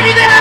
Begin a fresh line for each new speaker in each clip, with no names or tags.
Navidad.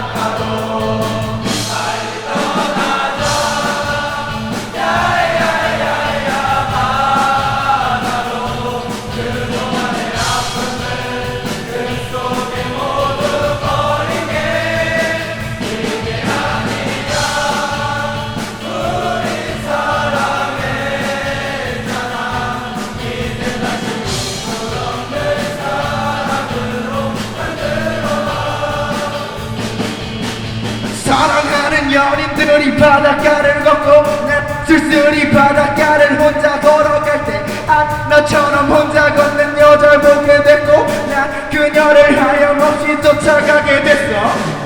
I'll 쓸쓸히 바닷가를 걷고 난 쓸쓸히 바닷가를 혼자 걸어갈 때 안나처럼 혼자 걷는 여자를 보게 됐고 난 그녀를 하염없이 쫓아가게 됐어